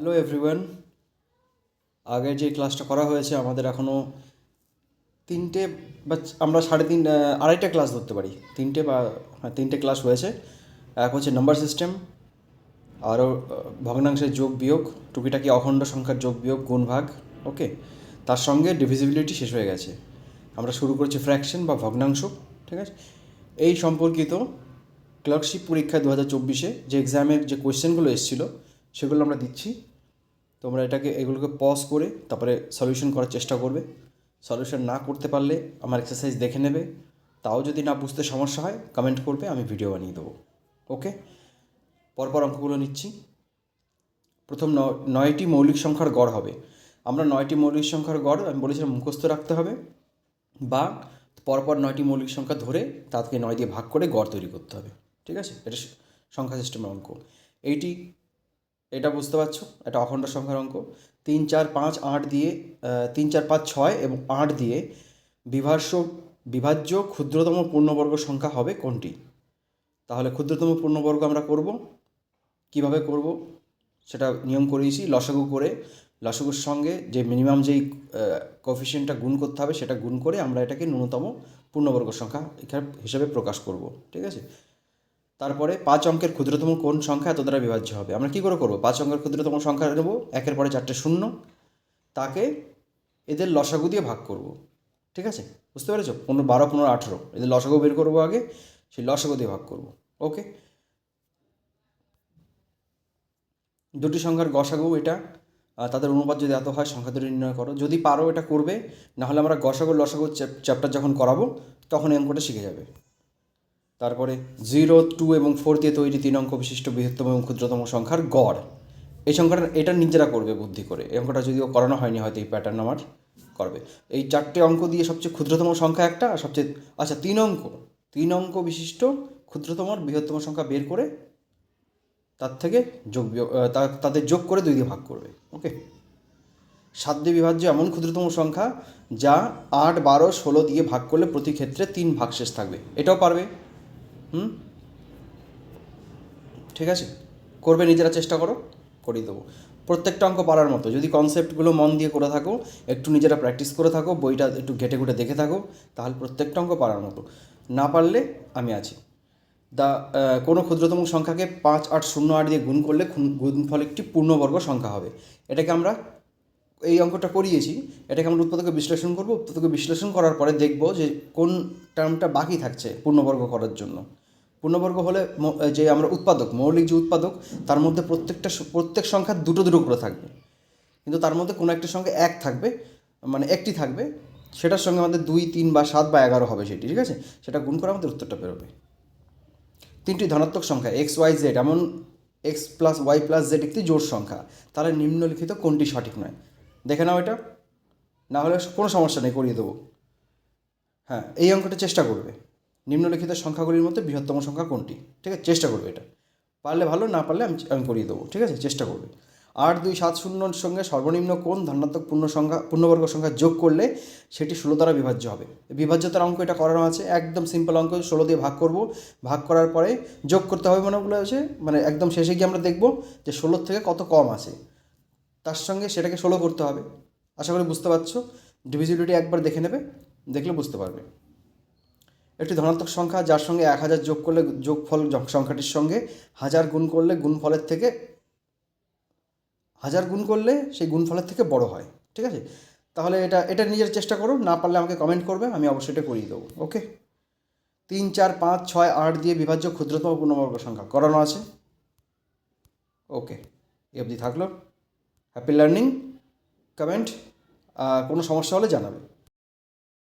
Hello everyone আগের যে ক্লাসটা করা হয়েছে, আমাদের এখনও তিনটে বা আমরা সাড়ে তিন আড়াইটা ক্লাস ধরতে পারি। তিনটে বা হ্যাঁ তিনটে ক্লাস হয়েছে। এক হচ্ছে নাম্বার সিস্টেম, আরও ভগ্নাংশের যোগ বিয়োগ, টুকিটাকি অখণ্ড সংখ্যার যোগ বিয়োগ, গুণ ভাগ, ওকে? তার সঙ্গে ডিভিজিবিলিটি শেষ হয়ে গেছে। আমরা শুরু করছি ফ্র্যাকশন বা ভগ্নাংশ, ঠিক আছে? এই সম্পর্কিত ক্লার্কশিপ পরীক্ষায় দু হাজার চব্বিশে যে এক্সামের যে কোয়েশ্চেনগুলো এসেছিল, সেগুলো আমরা দিচ্ছি। তোমরা এটাকে, এগুলোকে পজ করে তারপরে সলিউশন করার চেষ্টা করবে। সলিউশন না করতে পারলে আমার এক্সারসাইজ দেখে নেবে। তাও যদি না বুঝতে সমস্যা হয় কমেন্ট করবে, আমি ভিডিও বানিয়ে দেবো। ওকে পরপর অঙ্কগুলো নিচ্ছি। প্রথম নয়টি মৌলিক সংখ্যার গড় হবে। আমরা নয়টি মৌলিক সংখ্যার গড়, আমি বলেছিলাম মুখস্থ রাখতে হবে। বা পরপর নয়টি মৌলিক সংখ্যা ধরে তাকে নয় দিয়ে ভাগ করে গড় তৈরি করতে হবে। ঠিক আছে? এটা সংখ্যা সিস্টেমের অঙ্ক। এইটি এটা বুঝতে পারছ? এটা অখণ্ড সংখ্যার অঙ্ক। তিন, চার, পাঁচ, আট দিয়ে তিন, চার, পাঁচ, ছয় এবং আট দিয়ে বিভাজ্য বিভাজ্য ক্ষুদ্রতম পূর্ণবর্গ সংখ্যা হবে কোনটি? তাহলে ক্ষুদ্রতম পূর্ণবর্গ আমরা করব। কীভাবে করব? সেটা নিয়ম করিয়েছি। লসাগু করে, লসাগুর সঙ্গে যে মিনিমাম যেই কফিসিয়েন্টটা গুণ করতে হবে সেটা গুণ করে আমরা এটাকে ন্যূনতম পূর্ণবর্গ সংখ্যা এখানে হিসাবে প্রকাশ করব। ঠিক আছে? তারপরে পাঁচ অঙ্কের ক্ষুদ্রতম কোন সংখ্যা এত দ্বারা বিভাজ্য হবে? আমরা কী করে করব? পাঁচ অঙ্কের ক্ষুদ্রতম সংখ্যা নেব, একের পরে চারটে শূন্য, তাকে এদের লসাগু দিয়ে ভাগ করব। ঠিক আছে? বুঝতে পেরেছ? পনেরো, বারো, পনেরো, আঠেরো। এদের লসাগু বের করব আগে, সেই লসাগু দিয়ে ভাগ করব। ওকে? দুটি সংখ্যার গসাগু এটা তাদের অনুপাত যদি এত হয়, সংখ্যা দুটি নির্ণয় করো। যদি পারো এটা করবে, নাহলে আমরা গসাগু, লসাগু চ্যাপ্টার যখন করাবো, তখন এই অঙ্কটা শিখে যাবে। তারপরে জিরো, টু এবং ফোর দিয়ে তৈরি তিন অঙ্ক বিশিষ্ট বৃহত্তম এবং ক্ষুদ্রতম সংখ্যার গড়। এই সংখ্যাটা, এটা নিজেরা করবে বুদ্ধি করে। এই অঙ্কটা যদিও করানো হয়নি, হয়তো এই প্যাটার্ন আমার করবে। এই চারটে অঙ্ক দিয়ে সবচেয়ে ক্ষুদ্রতম সংখ্যা একটা আর সবচেয়ে আচ্ছা তিন অঙ্ক। তিন অঙ্ক বিশিষ্ট, ক্ষুদ্রতম আর বৃহত্তম সংখ্যা বের করে তার থেকে যোগ তাদের যোগ করে দুই দিয়ে ভাগ করবে। ওকে? সাধ্য বিভাজ্য এমন ক্ষুদ্রতম সংখ্যা যা আট, বারো, ষোলো দিয়ে ভাগ করলে প্রতি ক্ষেত্রে তিন ভাগশেষ থাকবে। এটাও পারবে? হুম? ঠিক আছে? করবে নিজেরা চেষ্টা করো, করিয়ে দেবো। প্রত্যেকটা অঙ্ক পারার মতো। যদি কনসেপ্টগুলো মন দিয়ে করে থাকো, একটু নিজেরা প্র্যাকটিস করে থাকো, বইটা একটু ঘেটে ঘুটে দেখে থাকো, তাহলে প্রত্যেকটা অঙ্ক পারার মতো। না পারলে আমি আছি। দা কোনো ক্ষুদ্রতম সংখ্যাকে পাঁচ, আট, শূন্য, আট দিয়ে গুণ করলে গুণফল একটি পূর্ণবর্গ সংখ্যা হবে। এটাকে আমরা এই অঙ্কটা করিয়েছি। এটাকে আমরা উৎপাদকে বিশ্লেষণ করব। উৎপাদকে বিশ্লেষণ করার পরে দেখব যে কোন টার্মটা বাকি থাকছে পূর্ণবর্গ করার জন্য। পূর্ণবর্গ হলে যে আমরা উৎপাদক, মৌলিক যে উৎপাদক, তার মধ্যে প্রত্যেকটা প্রত্যেক সংখ্যা দুটো দুটো করে থাকবে। কিন্তু তার মধ্যে কোনো একটা সঙ্গে এক থাকবে মানে একটি থাকবে, সেটার সঙ্গে আমাদের দুই, তিন বা সাত বা এগারো হবে সেটি, ঠিক আছে? সেটা গুণ করে আমাদের উত্তরটা বেরোবে। তিনটি ধনাত্মক সংখ্যা এক্স ওয়াই জেড এমন X plus Y plus Z একটি জোড় সংখ্যা। তাহলে নিম্নলিখিত কোনটি সঠিক নয়? দেখে নাও এটা। না হলে কোনো সমস্যা নেই, করিয়ে দেবো। হ্যাঁ এই অঙ্কটা চেষ্টা করবে। নিম্নলিখিত সংখ্যাগুলির মধ্যে বৃহত্তম সংখ্যা কোনটি? ঠিক আছে, চেষ্টা করবে এটা। পারলে ভালো, না পারলে আমি আমি করিয়ে দেবো। ঠিক আছে, চেষ্টা করবে। আট, দুই, সাত শূন্যর সঙ্গে সর্বনিম্ন কোন ধনাত্মক পূর্ণ সংখ্যা, পূর্ণবর্গ সংখ্যা যোগ করলে সেটি ষোলো দ্বারা বিভাজ্য হবে। বিভাজ্যতার অঙ্ক এটা করানো আছে, একদম সিম্পল অঙ্ক, ষোলো দিয়ে ভাগ করব। ভাগ করার পরে যোগ করতে হবে মনে বলে আছে? মানে একদম শেষে গিয়ে আমরা দেখব যে ষোলোর থেকে কত কম আছে। তার সঙ্গে সেটাকে ষোলো করতে হবে। আশা করি বুঝতে পারছ? ডিভিজিবিলিটি একবার দেখে নেবে, দেখলে বুঝতে পারবে। একটি ধনাত্মক সংখ্যা, যার সঙ্গে এক হাজার যোগ করলে যোগফল সংখ্যাটির সঙ্গে হাজার গুণ করলে গুণফলের থেকে, হাজার গুণ করলে সেই গুণফলের থেকে বড় হয়, ঠিক আছে? তাহলে এটা এটা নিজের চেষ্টা করো না পারলে আমাকে কমেন্ট করবে, আমি অবশ্যই এটা করিয়ে দেবো, ওকে? তিন, চার, পাঁচ, ছয়, আট দিয়ে বিভাজ্য ক্ষুদ্রতম পূর্ণবর্গ সংখ্যা করানো আছে, ওকে? এ অবধি থাকল। হ্যাপি লার্নিং কমেন্ট কোনো সমস্যা হলে জানাবে।